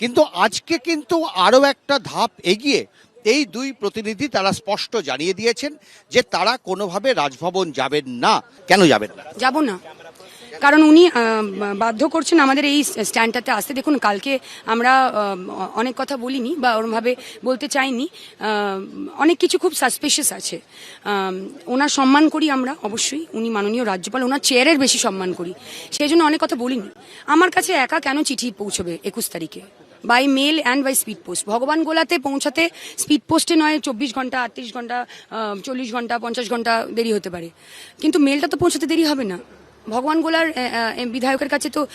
কিন্তু আজকে কিন্তু আরও একটা ধাপ এগিয়ে এই দুই প্রতিনিধি তারা স্পষ্ট জানিয়ে দিয়েছেন যে তারা কোনোভাবে রাজভবন যাবেন না। কেন যাবেন না? যাব না। কারণ উনি বাধ্য করছেন আমাদের এই স্ট্যান্ডটাতে আসতে। দেখুন, কালকে আমরা অনেক কথা বলিনি বা ওরমভাবে বলতে চাইনি। অনেক কিছু খুব সাসপিশিয়াস আছে। ওনার সম্মান করি আমরা, অবশ্যই। উনি মাননীয় রাজ্যপাল, ওনার চেয়ারের বেশি সম্মান করি। সেই জন্য অনেক কথা বলিনি। আমার কাছে একা কেন চিঠি পৌঁছবে একুশ তারিখে? By mail and by speed post ভগবান গোলাতে পৌঁছাতে স্পিড পোস্টে নয়, চব্বিশ ঘণ্টা, আটত্রিশ ঘণ্টা চল্লিশ ঘণ্টা, পঞ্চাশ ঘণ্টা দেরি হতে পারে। কিন্তু মেলটা তো পৌঁছাতে দেরি হবে না। ভগবান গোলার বিধায়কের কাছে তো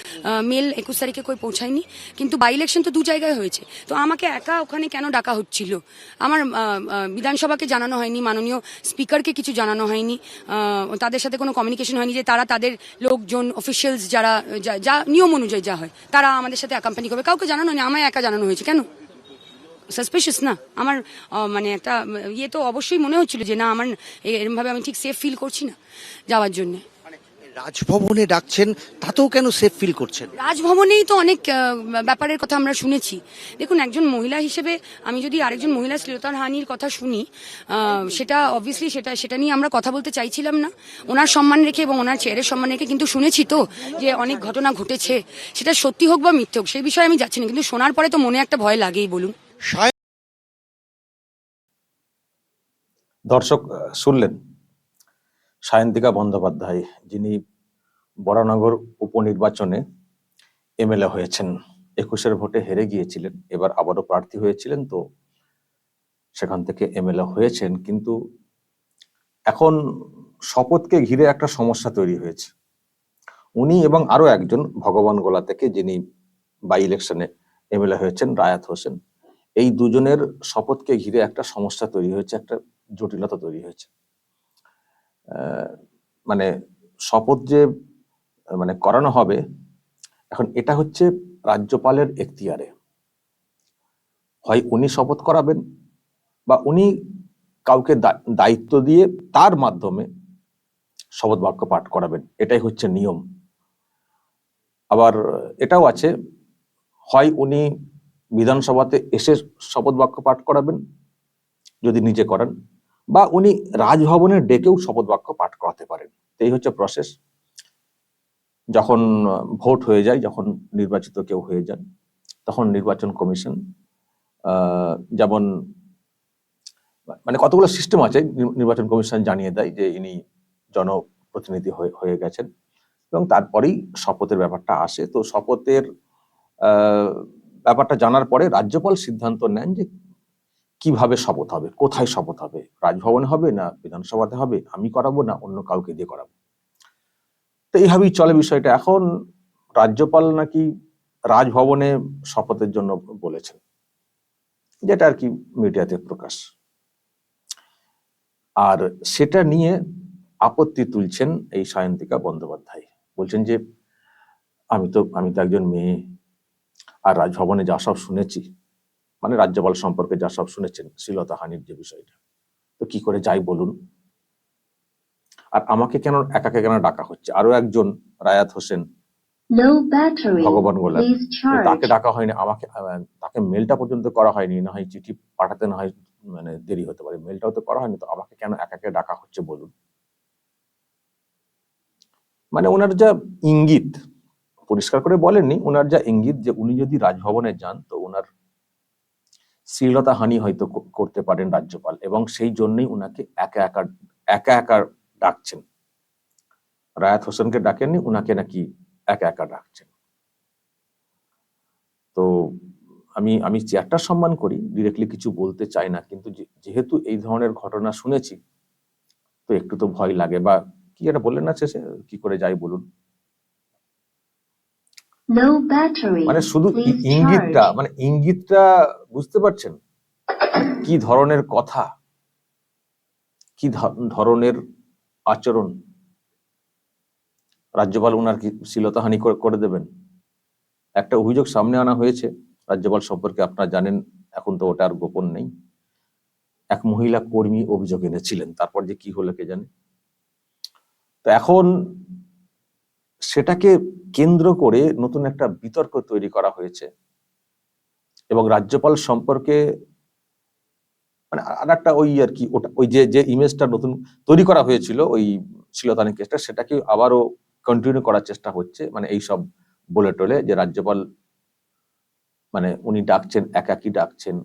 মেল একুশ তারিখে কই পৌঁছায়নি। কিন্তু বাই ইলেকশন তো দু জায়গায় হয়েছে। তো আমাকে একা ওখানে কেন ডাকা হচ্ছিল? আমার বিধানসভাকে জানানো হয়নি, মাননীয় স্পিকারকে কিছু জানানো হয়নি। তাদের সাথে কোনো কমিউনিকেশন হয়নি যে তারা তাদের লোকজন অফিসিয়ালস যারা, যা- নিয়ম অনুযায়ী যা হয়, তারা আমাদের সাথে অ্যাকাম্পানি করবে। কাউকে জানানো হয়নি, আমায় একা জানানো হয়েছে। কেন? সাসপিশিয়াস না? আমার মানে একটা ইয়ে তো অবশ্যই মনে হচ্ছিল যে না, আমার এরমভাবে আমি ঠিক সেফ ফিল করছি না যাওয়ার জন্যে। রাজভবনে ডাকছেন তাতেও কেন সেফ ফিল করছেন? রাজভবনেই তো অনেক ব্যাপারের কথা আমরা শুনেছি। দেখুন একজন মহিলা হিসেবে আমি যদি আরেকজন মহিলা শ্লীলতার হানির কথা শুনি সেটা অবভিয়াসলি সেটা সেটা নিয়ে আমরা কথা বলতে চাইছিলাম না। ওনার সম্মান রেখে এবং ওনার চেয়ারের সম্মান রেখে কিন্তু শুনেছি তো যে অনেক ঘটনা ঘটেছে। সেটা সত্যি হোক বা মিথ্যে হোক সেই বিষয়ে আমি যাচ্ছি না কিন্তু শোনার পরে তো মনে একটা ভয় লাগেই বলুন। দর্শক শুনলেন। সায়ন্তিকা বন্দ্যোপাধ্যায়, যিনি বরানগর উপনির্বাচনে এমএলএ হয়েছেন। একুশের ভোটে হেরে গিয়েছিলেন, এবার আবারও প্রার্থী হয়েছিলেন, তো সেখান থেকে এমএলএ হয়েছেন। কিন্তু এখন শপথকে ঘিরে একটা সমস্যা তৈরি হয়েছে। উনি এবং আরও একজন ভগবান গোলা থেকে যিনি বাই ইলেকশনে এমএলএ হয়েছেন, রায়াত হোসেন, এই দুজনের শপথকে ঘিরে একটা সমস্যা তৈরি হয়েছে, একটা জটিলতা তৈরি হয়েছে। মানে শপথ যে মানে করানো হবে, এখন এটা হচ্ছে রাজ্যপালের এখতিয়ারে। হয় উনি শপথ করাবেন বা উনি কাউকে দায়িত্ব দিয়ে তার মাধ্যমে শপথ বাক্য পাঠ করাবেন, এটাই হচ্ছে নিয়ম। আবার এটাও আছে, হয় উনি বিধানসভাতে এসে শপথ বাক্য পাঠ করাবেন, যদি নিজে করেন। বা উনি রাজভবনে ডেকেও শপথ বাক্য পাঠ করাতে পারেন। এই হচ্ছে প্রসেস যখন ভোট হয়ে যায়, যখন নির্বাচিত কেউ হয়ে যান, তখন নির্বাচন কমিশন যেমন মানে কতগুলো সিস্টেম আছে, নির- নির্বাচন কমিশন জানিয়ে দেয় যে ইনি জনপ্রতিনিধি হয়ে গেছেন এবং তারপরেই শপথের ব্যাপারটা আসে। তো শপথের ব্যাপারটা জানার পরে রাজ্যপাল সিদ্ধান্ত নেন যে কীভাবে শপথ হবে? কোথায় শপথ হবে? রাজভবনে হবে না বিধানসভাতে হবে? আমি করাবো না? অন্য কাউকে দিয়ে করাবো? তো এইভাবেই চলে বিষয়টা। এখন রাজ্যপাল নাকি রাজভবনে শপথের জন্য বলেছেন, যেটা আর কি মিডিয়াতে প্রকাশ। আর সেটা নিয়ে আপত্তি তুলছেন এই সায়ন্তিকা বন্দ্যোপাধ্যায়। বলছেন যে, আমি তো আমি তো একজন মেয়ে, আর রাজভবনে যা সব শুনেছি মানে রাজ্যপাল সম্পর্কে যা সব শুনেছেন শ্লীলতা হানির যে বিষয়টা। তো কি করে যাই বলুন? আর আমাকে কেন একাকে কেন ডাকা হচ্ছে? আরও একজন রায়াত হোসেন। ভগবান গোলা তাকে ডাকা হয়নি আমাকে তাকে মেলটা পর্যন্ত করা হয়নি। না হয় চিঠি পাঠাতে না হয় মানে দেরি হতে পারে। মেলটাও তো করা হয়নি তো আমাকে কেন একাকে ডাকা হচ্ছে বলুন? মানে ওনার যা ইঙ্গিত পরিষ্কার করে বলেননি ওনার যা ইঙ্গিত যে উনি যদি রাজভবনে যান তো ওনার শ্লীলতা হানি হয়তো করতে পারেন রাজ্যপাল এবং সেই জন্যই উনাকে একা একা একা একা ডাকছেন রায়াত হোসেনকে ডাকেননি, উনাকে নাকি একা একা ডাকছেন তো আমি আমি চেয়ারটা সম্মান করি, ডিরেক্টলি কিছু বলতে চাই না, কিন্তু যেহেতু এই ধরনের ঘটনা শুনেছি, তো একটু তো ভয় লাগে বা কি এটা বললেন না শেষে, কি করে যাই বলুন. মানে শুধু ইঙ্গিতটা মানে ইঙ্গিতটা বুঝতে পারছেন? কি ধরনের কথা? কি ধরনের আচরণ? রাজ্যপাল ওনার কি শ্লীলতাহানি করে দেবেন? একটা অভিযোগ সামনে আনা হয়েছে। রাজ্যপাল সম্পর্কে আপনারা জানেন এখন তো ওটা আর গোপন নেই। এক মহিলা কর্মী অভিযোগ এনেছিলেন তারপর যে কি হলো কে জানে? তো এখন সেটাকে কেন্দ্র করে নতুন একটা বিতর্ক তৈরি করা হয়েছে। এবং রাজ্যপাল সম্পর্কে মানে আর একটা ওই আর কি, ওটা, ওই যে যে ইমেজটা নতুন তৈরি করা হয়েছিল, ওই শিলতানি কেসটা, সেটাকে আবারও কন্টিনিউ করার চেষ্টা হচ্ছে। মানে এই সব বলে টলে যে রাজ্যপাল মানে উনি ডাকছেন, একাকি ডাকছেন,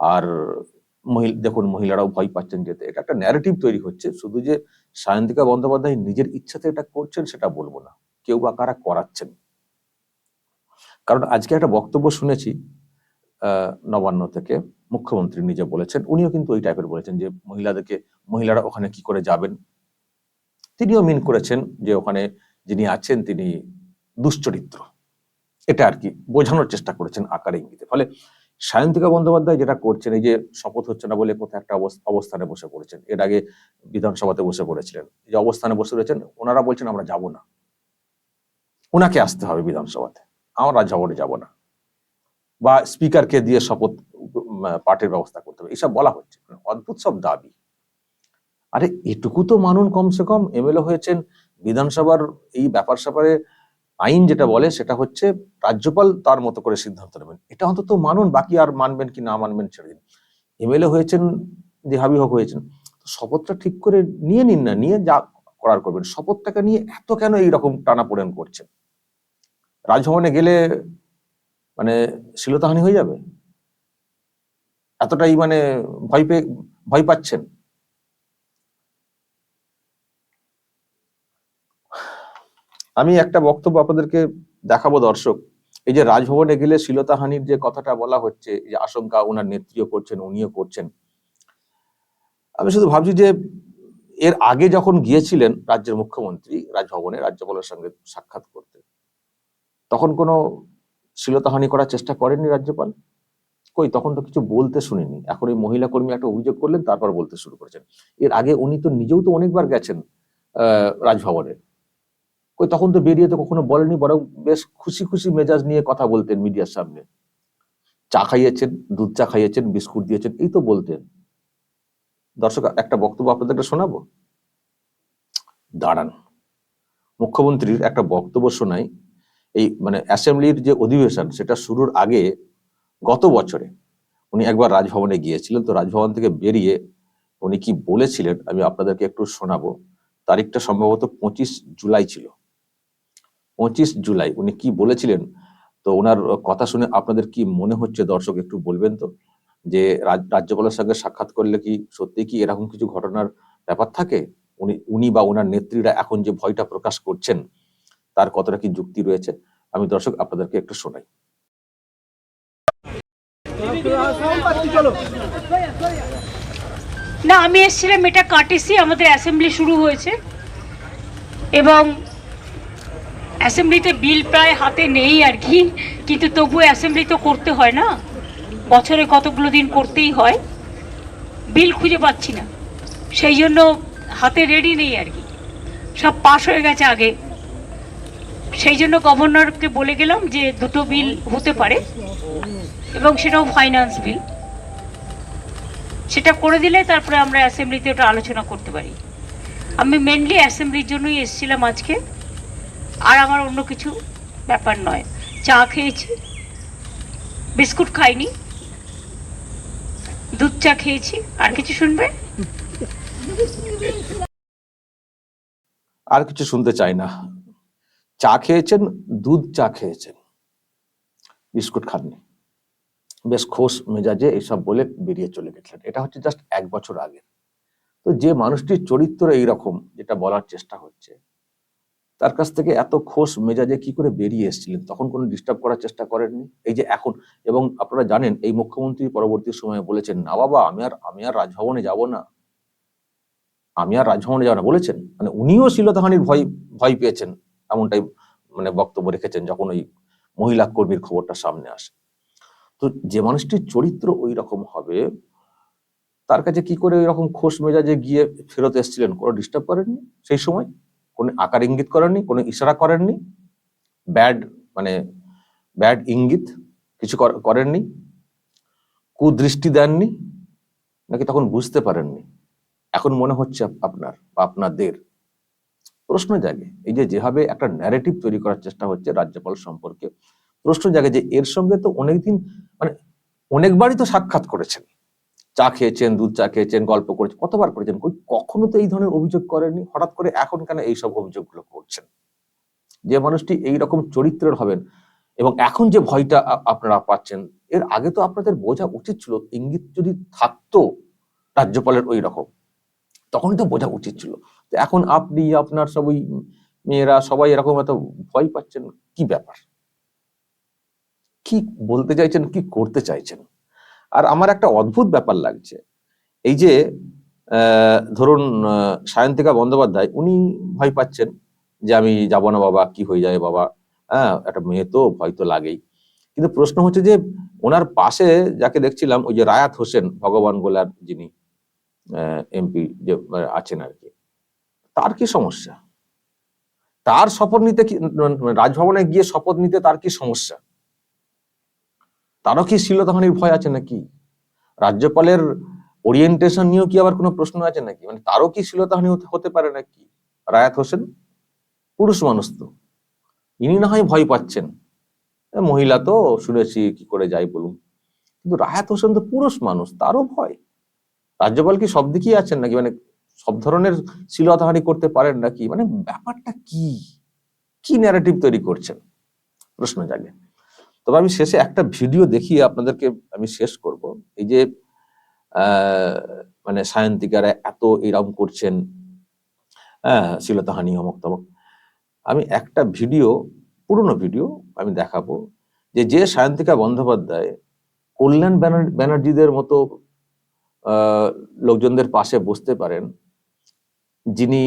আর মহিলা, দেখুন, মহিলারাও ভয় পাচ্ছেন যেতে এটা একটা ন্যারেটিভ তৈরি হচ্ছে। শুধু যে সায়ন্তিকা বন্দ্যোপাধ্যায় নিজের ইচ্ছাতে এটা করছেন সেটা বলব না। কেউ বা কারা করাচ্ছেন। কারণ আজকে একটা বক্তব্য শুনেছি নবান্ন থেকে, মুখ্যমন্ত্রী নিজে বলেছেন, উনিও কিন্তু ওই টাইপের বলেছেন যে মহিলাদেরকে, মহিলারা ওখানে কি করে যাবেন? তিনিও মিন করেছেন যে ওখানে যিনি আছেন তিনি দুশ্চরিত্র। এটা আর কি, বোঝানোর চেষ্টা করেছেন আকারে ইঙ্গিতে। ফলে সায়ন্তিকা বন্দ্যোপাধ্যায় যেটা করছেন, এই যে শপথ হচ্ছে না বলে কোথাও একটা অবস- অবস্থানে বসে পড়েছেন, এর আগে বিধানসভাতে বসে পড়েছিলেন যে অবস্থানে বসে রয়েছেন, ওনারা বলছেন আমরা যাব না। ওনাকে আসতে হবে বিধানসভাতে, আমরা রাজভবনে যাব না। বা স্পিকারকে দিয়ে শপথ পাঠের ব্যবস্থা করতে হবে, এসব বলা হচ্ছে মানে অদ্ভুত সব দাবি। আরে এটুকু তো মানুন কমসে কম এমএলএ হয়েছেন, বিধানসভার এই ব্যাপার স্যাপারে আইন যেটা বলে সেটা হচ্ছে রাজ্যপাল তার মতো করে সিদ্ধান্ত নেবেন। এটা অন্তত মানুন, বাকি আর মানবেন কি না মানবেন ছেড়ে দিন। এমএলএ হয়েছেন যে হাবি হক হয়েছেন শপথটা ঠিক করে নিয়ে নিন না, নিয়ে যা করার করবেন। শপথটাকে নিয়ে এত কেন এইরকম টানাপোড়েন করছেন? রাজভবনে গেলে মানে শিলতাহানি হয়ে যাবে? এতটাই মানে ভয় পেয়ে, ভয় পাচ্ছেন? আমি একটা বক্তব্য আপনাদেরকে দেখাবো দর্শক। এই যে রাজভবনে গেলে শিলতাহানির যে কথাটা বলা হচ্ছে যে আশঙ্কা ওনার নেত্রীও করছেন উনিও করছেন। আমি শুধু ভাবছি যে এর আগে যখন গিয়েছিলেন রাজ্যের মুখ্যমন্ত্রী রাজভবনে রাজ্যপালের সঙ্গে সাক্ষাৎ করতে তখন কোনো শিলতাহানি করার চেষ্টা করেননি রাজ্যপাল? কই তখন তো কিছু বলতে শুনিনি এখন এই মহিলা কর্মী একটা অভিযোগ করলেন তারপর বলতে শুরু করেছেন। এর আগে উনি তো নিজেও তো অনেকবার গেছেন আহ, রাজভবনে। তখন তো বেরিয়ে তো কখনো বলেনি, বরং বেশ খুশি খুশি মেজাজ নিয়ে কথা বলতেন মিডিয়ার সামনে। চা খাইয়েছেন, দুধ চা খাইয়েছেন, বিস্কুট দিয়েছেন, এই তো বলতেন। দর্শক, একটা বক্তব্য আপনাদেরকে শোনাবো? দাঁড়ান। মুখ্যমন্ত্রীর একটা বক্তব্য শোনাই। এই মানে অ্যাসেম্বলির যে অধিবেশন, সেটা শুরুর আগে গত বছরে উনি একবার রাজভবনে গিয়েছিলেন, তো রাজভবন থেকে বেরিয়ে উনি কি বলেছিলেন, আমি আপনাদেরকে একটু শোনাবো। তারিখটা সম্ভবত পঁচিশ জুলাই ছিল। পঁচিশ জুলাই, উনি কি বলেছিলেন? তো ওনার কথা শুনে আপনাদের কি মনে হচ্ছে? দর্শক একটু বলবেন তো, যে রাজ- রাজ্যপালের সঙ্গে সাক্ষাৎ করলে কি সত্যি কি এরকম কিছু ঘটনার ব্যাপার থাকে? উনি উনি বা ওনার নেত্রীরা এখন যে ভয়টা প্রকাশ করছেন, তার কতটা কি যুক্তি রয়েছে? আমি দর্শক আপনাদেরকে একটু শোনাই। না, আমি এসেছিলাম এটা কাটিসি, আমাদের অ্যাসেম্বলি শুরু হয়েছে। এবং অ্যাসেম্বলিতে বিল প্রায় হাতে নেই আর কি, কিন্তু তবু অ্যাসেম্বলি তো করতে হয় না। বছরে কতগুলো দিন করতেই হয়। বিল খুঁজে পাচ্ছি না। সেই জন্য হাতে রেডি নেই আর কি। সব পাস হয়ে গেছে আগে। সেই জন্য গভর্নরকে বলে গেলাম যে দুটো বিল হতে পারে এবং সেটাও ফাইন্যান্স বিল। সেটা করে দিলে তারপরে আমরা অ্যাসেম্বলিতে ওটা আলোচনা করতে পারি। আমি মেনলি অ্যাসেম্বলির জন্যই এসেছিলাম আজকে। আর আমার অন্য কিছু ব্যাপার নয়। চা খেয়েছি, বিস্কুট খাইনি, দুধ চা খেয়েছি, আর কিছু শুনবে? আর কিছু শুনতে চাই না। চা খেয়েছেন, দুধ চা খেয়েছেন, বিস্কুট খাননি। বেশ খোশ মেজাজে এইসব বলে বেরিয়ে চলে গেছিলেন। এটা হচ্ছে জাস্ট এক বছর আগে তো যে মানুষটির চরিত্র এইরকম, যেটা বলার চেষ্টা হচ্ছে তার কাছ থেকে এত খোশ মেজাজে কি করে বেরিয়ে এসেছিলেন? তখন কোনো ডিস্টার্ব করার চেষ্টা করেননি? এই যে এখন, এবং আপনারা জানেন, এই মুখ্যমন্ত্রী পরবর্তী সময়ে বলেছেন, না বাবা, আমি আর আমি আর রাজভবনে যাব না। আমি আর রাজভবনে যাব না। বলেছেন। মানে উনিও শিলতাহানির ভয় ভয় পেয়েছেন, এমনটাই মানে বক্তব্য রেখেছেন যখন ওই মহিলা কর্মীর খবরটা সামনে আসে। তো যে মানুষটির চরিত্র ওই রকম হবে, তার কাছে কি করে ওই রকম খোশ মেজাজে গিয়ে ফেরত এসেছিলেন? কোনো ডিস্টার্ব করেননি সেই সময়? কোনো আকার ইঙ্গিত করেননি, কোনো ইশারা করেননি ব্যাড মানে ব্যাড ইঙ্গিত কিছু কর- করেননি, কুদৃষ্টি দেননি, নাকি তখন বুঝতে পারেননি। এখন মনে হচ্ছে আপ- আপনার বা আপনাদের। প্রশ্ন জাগে, এই যে যেভাবে একটা ন্যারেটিভ তৈরি করার চেষ্টা হচ্ছে রাজ্যপাল সম্পর্কে, প্রশ্ন জাগে যে এর সঙ্গে তো অনেকদিন মানে অনেকবারই তো সাক্ষাৎ করেছেন। চা খেয়েছেন, দুধ চা খেয়েছেন, গল্প করেছেন, কতবার করেছেন? কখনো তো এই ধরনের অভিযোগ করেননি? হঠাৎ করে এখন কেন এইসব অভিযোগগুলো করছেন? যে মানুষটি এই রকম চরিত্রের হবেন এবং এখন যে ভয়টা আপনারা পাচ্ছেন, এর আগে তো আপনাদের বোঝা উচিত ছিল, ইঙ্গিত যদি থাকতো রাজ্যপালের ওই রকম তখনই তো বোঝা উচিত ছিল। তো এখন আপনি, আপনার সব ওই মেয়েরা সবাই এরকম এত ভয় পাচ্ছেন, কি ব্যাপার? কি বলতে চাইছেন, কি করতে চাইছেন? আর আমার একটা অদ্ভুত ব্যাপার লাগছে। এই যে ধরুন সায়ন্তিকা বন্দ্যোপাধ্যায়, উনি ভয় পাচ্ছেন যে আমি যাব না বাবা, কি হয়ে যায় বাবা? হ্যাঁ একটা মেয়ে তো, ভয় তো লাগেই। কিন্তু প্রশ্ন হচ্ছে যে, ওনার পাশে যাকে দেখছিলাম, ওই যে রায়াত হোসেন, ভগবান গোলার যিনি এমপি যে আছেন আর কি, তার কি সমস্যা? তার শপথ নিতে কি রাজভবনে গিয়ে শপথ নিতে তার কি সমস্যা? তারও কি শিলতাহানির ভয় আছে নাকি? রাজ্যপালের ওরিয়েন্টেশন নিয়েও কি আবার কোনো প্রশ্ন আছে নাকি? মানে তারও কি শিলতাহানি হতে- পারে নাকি? রায়াত হোসেন, পুরুষ মানুষ তো। ইনি না হয় ভয় পাচ্ছেন। মহিলা তো শুনেছি কি করে যাই বলুন। কিন্তু রায়াত হোসেন তো পুরুষ মানুষ, তারও ভয়। রাজ্যপাল কি সব দিকেই আছেন নাকি? মানে সব ধরনের শিলতাহানি করতে পারেন নাকি? মানে ব্যাপারটা কি? কি ন্যারেটিভ তৈরি করছেন? প্রশ্ন জাগে। তবে আমি শেষে একটা ভিডিও দেখিয়ে আপনাদেরকে আমি শেষ করব। এই যে মানে সায়ন্তিকারা এত এরকম করছেন হ্যাঁ শিলতাহানি অমক তমক। আমি একটা ভিডিও, পুরনো ভিডিও আমি দেখাবো যে যে সায়ন্তিকা বন্দ্যোপাধ্যায় কল্যাণ ব্যানার্জিদের মতো লোকজনদের পাশে বসতে পারেন, যিনি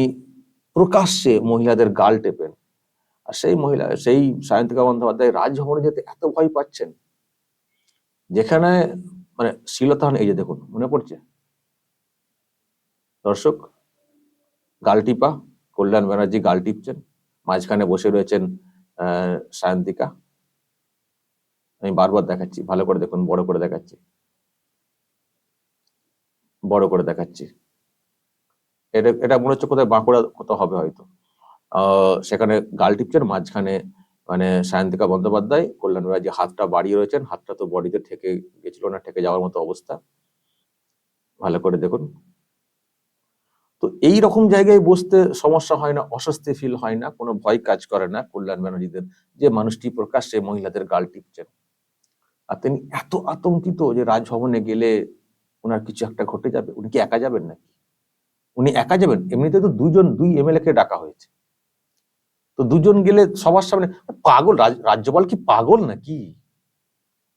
প্রকাশ্যে মহিলাদের গাল টেপেন। আর সেই মহিলা, সেই সায়ন্তিকা বন্দ্যোপাধ্যায় রাজভবনে যেতে এত ভয় পাচ্ছেন, যেখানে মানে শিলতাহান এই যে দেখুন, মনে পড়ছে? দর্শক গালটিপা কল্যাণ ব্যানার্জি গাল টিপছেন, মাঝখানে বসে রয়েছেন সায়ন্তিকা। আমি বারবার দেখাচ্ছি, ভালো করে দেখুন, বড় করে দেখাচ্ছি। বড় করে দেখাচ্ছি। এটা এটা মনে হচ্ছে কোথায় বাঁকুড়া কোথাও হবে হয়তো। সেখানে গাল টিপছেন, মাঝখানে মানে সায়ন্তিকা বন্দ্যোপাধ্যায়, কল্যাণ ব্যানার্জি হাতটা বাড়িয়ে রয়েছেন, হাতটা তো বডিতে ঠেকে গেছিল না, ঠেকে যাওয়ার মতো অবস্থা। ভালো করে দেখুন। তো এই রকম জায়গায় বসতে সমস্যা হয় না, অস্বস্তি ফিল হয় না, কোনো ভয় কাজ করে না কল্যাণ ব্যানার্জিদের। যে মানুষটি প্রকাশ্যে মহিলাদের গাল টিপছেন। আর তিনি এত আতঙ্কিত যে রাজভবনে গেলে ওনার কিছু একটা ঘটে যাবে, উনি কি একা যাবেন নাকি? উনি একা যাবেন? এমনিতে তো দুজন, দুই এমএলএ কে ডাকা হয়েছে। তো দুজন গেলে সবার সামনে পাগল? রাজ- রাজ্যপাল কি পাগল নাকি?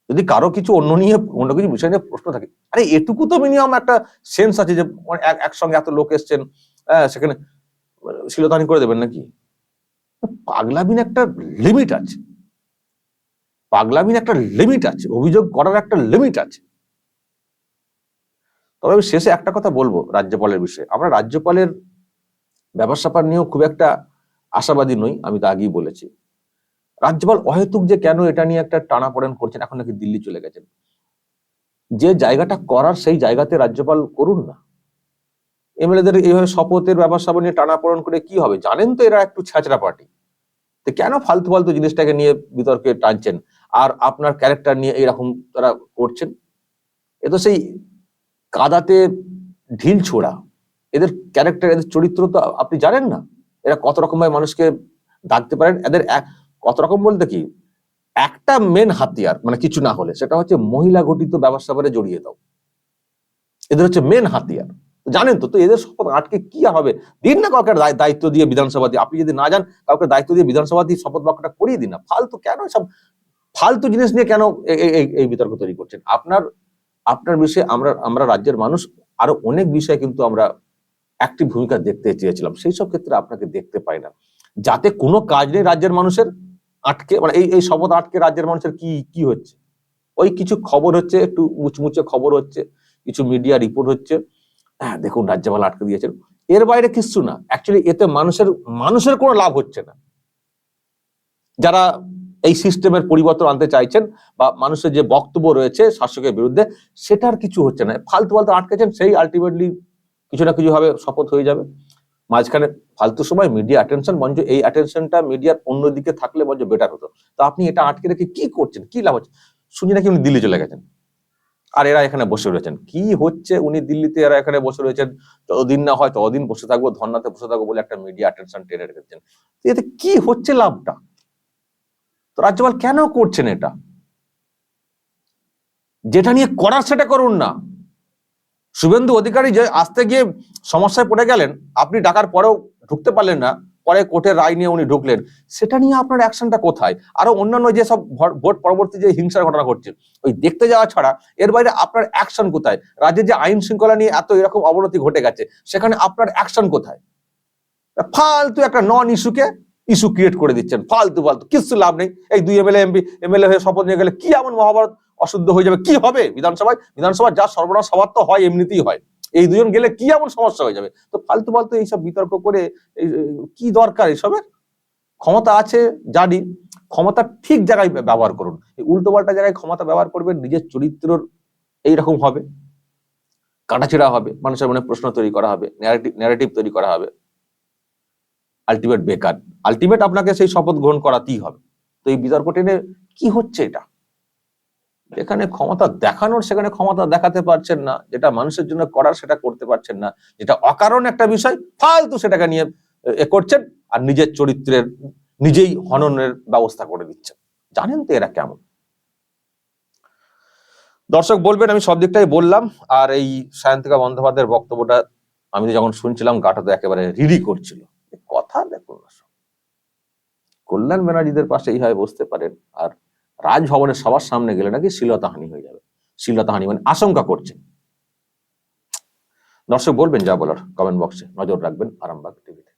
যদি কারও কিছু অন্য নিয়ে অন্য কিছু বিষয় নিয়ে প্রশ্ন থাকে আরে এটুকু তো মিনিমাম একটা সেন্স আছে যে এক- একসঙ্গে এত লোক এসছেন হ্যাঁ, সেখানে শিলতানি করে দেবেন নাকি? পাগলামিন একটা লিমিট আছে। পাগলামিন একটা লিমিট আছে। অভিযোগ করার একটা লিমিট আছে। তবে আমি শেষে একটা কথা বলব রাজ্যপালের বিষয়ে। আমরা রাজ্যপালের ব্যাপার স্যাপার নিয়েও খুব একটা আশাবাদী নই, আমি তো আগেই বলেছি। রাজ্যপাল অহেতুক যে কেন এটা নিয়ে একটা টানাপোড়েন করছেন, এখন নাকি দিল্লি চলে গেছেন। যে জায়গাটা করার সেই জায়গাতে রাজ্যপাল করুন না। এমএলএদের এইভাবে শপথের ব্যাপার স্যাপার নিয়ে টানাপোড়েন করে কি হবে? জানেন তো এরা একটু ছ্যাচড়া পার্টি। তো কেন ফালতু ফালতু জিনিসটাকে নিয়ে বিতর্কে টানছেন? আর আপনার ক্যারেক্টার নিয়ে এরকম তারা করছেন? এ তো সেই কাদাতে ঢিল ছোড়া। এদের ক্যারেক্টার, এদের চরিত্র তো আপনি জানেন না। এরা কত রকম ভাবে মানুষকে ডাকতে পারেন? এদের এক, কত রকম বলতে কি? একটা মেন হাতিয়ার মানে কিছু না হলে, সেটা হচ্ছে মহিলা গঠিত ব্যবসা জড়িয়ে দাও। এদের হচ্ছে মেন হাতিয়ার। জানেন তো তো এদের শপথ আটকে কি হবে? দিন না কাউকে দায়- দায়িত্ব দিয়ে বিধানসভা দিয়ে। আপনি যদি না যান, কাউকে দায়িত্ব দিয়ে বিধানসভা দিয়ে শপথ বাক্যটা করিয়ে দিন না। ফালতু কেন সব, ফালতু জিনিস নিয়ে কেন এই বিতর্ক তৈরি করছেন? আপনার আপনার বিষয়ে আমরা আমরা রাজ্যের মানুষ আরও অনেক বিষয়ে কিন্তু আমরা একটি ভূমিকা দেখতে চেয়েছিলাম। সেই সব ক্ষেত্রে আপনাকে দেখতে পাই না। যাতে কোনো কাজ নেই রাজ্যের মানুষের, আটকে মানে এই এই শপথ আটকে রাজ্যের মানুষের কি কি হচ্ছে? ওই কিছু খবর হচ্ছে, একটু মুচমুচে খবর হচ্ছে, কিছু মিডিয়া রিপোর্ট হচ্ছে। হ্যাঁ দেখুন, রাজ্যপাল আটকে দিয়েছেন। এর বাইরে কিছু না। অ্যাকচুয়ালি এতে মানুষের মানুষের কোনো লাভ হচ্ছে না। যারা এই সিস্টেমের পরিবর্তন আনতে চাইছেন বা মানুষের যে বক্তব্য রয়েছে শাসকের বিরুদ্ধে, সেটার কিছু হচ্ছে না। ফালতু ফালতু আটকেছেন, সেই আলটিমেটলি কিছু না কিছু শপথ হয়ে যাবে। মাঝখানে ফালতু সময় মিডিয়া অ্যাটেনশন বঞ্চ এই অ্যাটেনশনটা মিডিয়ার অন্যদিকে থাকলে বঞ্চ বেটার হতো। তো আপনি এটা আটকে রেখে কি করছেন? কি লাভ হচ্ছে? শুনছি নাকি উনি দিল্লি চলে গেছেন। আর এরা এখানে বসে রয়েছেন। কি হচ্ছে উনি দিল্লিতে? এরা এখানে বসে রয়েছেন। যতদিন না হয় ততদিন বসে থাকব, ধর্নাতে বসে থাকব বলে একটা মিডিয়া অ্যাটেনশন টেনে রেখেছেন। এতে কি হচ্ছে লাভটা? তো রাজ্যপাল কেন করছেন এটা? যেটা নিয়ে করার সেটা করুন না। শুভেন্দু অধিকারী যে আসতে গিয়ে সমস্যায় পড়ে গেলেন, আপনি ডাকার পরেও ঢুকতে পারলেন না, পরে কোর্টের রায় নিয়ে উনি ঢুকলেন। সেটা নিয়ে আপনার অ্যাকশনটা কোথায়? আরও অন্যান্য যে সব ভোট পরবর্তী যে হিংসার ঘটনা ঘটছে, ওই দেখতে যাওয়া ছাড়া এর বাইরে আপনার অ্যাকশন কোথায়? রাজ্যের যে আইন শৃঙ্খলা নিয়ে এত এরকম অবনতি ঘটে গেছে, সেখানে আপনার অ্যাকশন কোথায়? ফালতু একটা নন ইস্যুকে ইস্যু ক্রিয়েট করে দিচ্ছেন, ফালতু ফালতু, কিছু লাভ নেই। এই দুই এমএলএ এমপি এমএলএ হয়ে শপথ নিয়ে গেলে কি এমন মহাভারত? অশুদ্ধ হয়ে যাবে। কি হবে? বিধানসভায়? বিধানসভার যা সর্বনাশ সবার তো হয়, এমনিতেই হয়। এই দুজন গেলে কি এমন সমস্যা হয়ে যাবে? তো ফালতু ফালতু এইসব বিতর্ক করে কি দরকার এসবের? ক্ষমতা আছে, জানি। ক্ষমতা ঠিক জায়গায় ব্যবহার করুন। এই উল্টো পাল্টা জায়গায় ক্ষমতা ব্যবহার করবেন নিজের চরিত্রর এইরকম হবে। কাটাছিড়া হবে, মানুষের মনে প্রশ্ন তৈরি করা হবে ন্যারেটিভ তৈরি করা হবে। আলটিমেট বেকার। আলটিমেট আপনাকে সেই শপথ গ্রহণ করাতেই হবে। তো এই বিতর্ক টেনে কি হচ্ছে এটা? যেখানে ক্ষমতা দেখানোর, সেখানে ক্ষমতা দেখাতে পারছেন না। যেটা মানুষের জন্য করার, সেটা করতে পারছেন না। যেটা অকারণ একটা বিষয়, ফালতু সেটাকে নিয়ে এ করছেন আর নিজের চরিত্রের, নিজেই হননের ব্যবস্থা করে দিচ্ছেন। জানেন তো এরা কেমন? দর্শক বলবেন, আমি সব দিকটাই বললাম। আর এই সায়ন্তিকা বন্দ্যোপাধ্যায়ের বক্তব্যটা আমি যখন শুনছিলাম, গাটা তো একেবারে রিডি করছিল। কথা দেখুন কল্যাণ ব্যানার্জিদের পাশে এইভাবে বসতে পারেন। আর রাজভবনের সবার সামনে গেলে নাকি শ্লীলতাহানি হয়ে যাবে। শ্লীলতাহানি মানে আশঙ্কা করছে। দর্শক বলবেন যা বলার কমেন্ট বক্সে নজর রাখবেন আরামবাগ টিভিতে